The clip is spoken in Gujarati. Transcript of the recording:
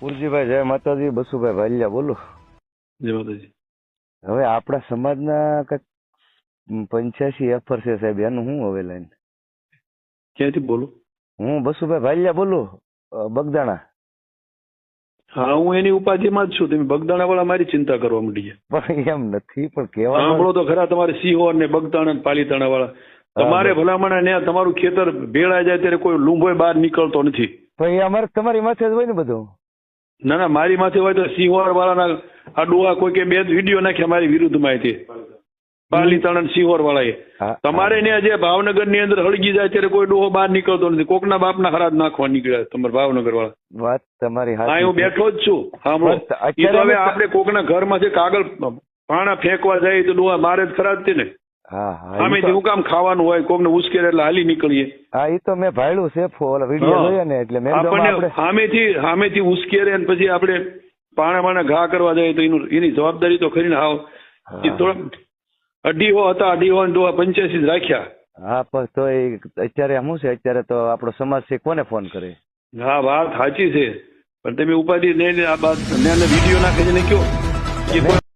પુરજીભાઈ જય માતાજી બસુભાઈ ભાલિયા બોલો. જય માતાજી. હવે આપણા સમાજના કંઈક પંચ્યાસી એફર છે સાહેબ એનું હું હવે લાઈન? ક્યાંથી બોલો? હું બસુભાઈ ભાલિયા બોલું બગદાણા. હા હું એની ઉપાધિમાં જ છું. તમે બગદાણા વાળા મારી ચિંતા કરવા માંડી ગયા. પણ એમ નથી પણ કેવા સાંભળો તો ખરા તમારે સિંહો ને બગદાણા ને પાલીતાણા વાળા તમારે. ભલામણ ને તમારું ખેતર ભેળા જાય ત્યારે કોઈ લૂંભોય બહાર નીકળતો નથી. પણ એ અમારે તમારી માથે જ હોય ને બધું? ના ના મારી માથે હોય તો સિંહોર વાળાના આ ડોહા કોઈ કે બે વીડિયો નાખ્યા મારી વિરુદ્ધ માહિતી. પાલીતાણા ને સિંહોર વાળાએ. તમારે ને જે ભાવનગરની અંદર હળગી જાય ત્યારે કોઈ ડોહો બહાર નીકળતો નથી. કોકના બાપના ખરાબ નાખવા નીકળ્યા તમારે ભાવનગર વાળા. વાત તમારી હા હું બેઠો જ છું. હા હવે આપણે કોકના ઘરમાંથી કાગળ પાણા ફેંકવા જાય તો ડોહા મારે જ ખરાબ છે ને. હા સામેથી હું કામ ખાવાનું હોય કોકને ઉશ્કેરે એટલે હાલી નીકળીએ. હા એ તો મેં ભાડ્યું છે ફોલ વીડિયો. જોયા ને એટલે મેં આપણને સામેથી સામેથી ઉશ્કેરે અને પછી આપણે પાણા પાણા ઘા કરવા જાય તો એનું એની જવાબદારી તો ખરી ને હાવ. એ થોડા અઢીઓ હતા અઢીઓ ને ડોહા પંચ્યાસી રાખ્યા. હા પણ તો એ અત્યારે શું છે? અત્યારે તો આપણો સમાજ છે કોને ફોન કરે? હા વાત સાચી છે. પણ તમે ઉપાધિ લઈને આ બાદ વીડિયો નાખે છે ને કયો?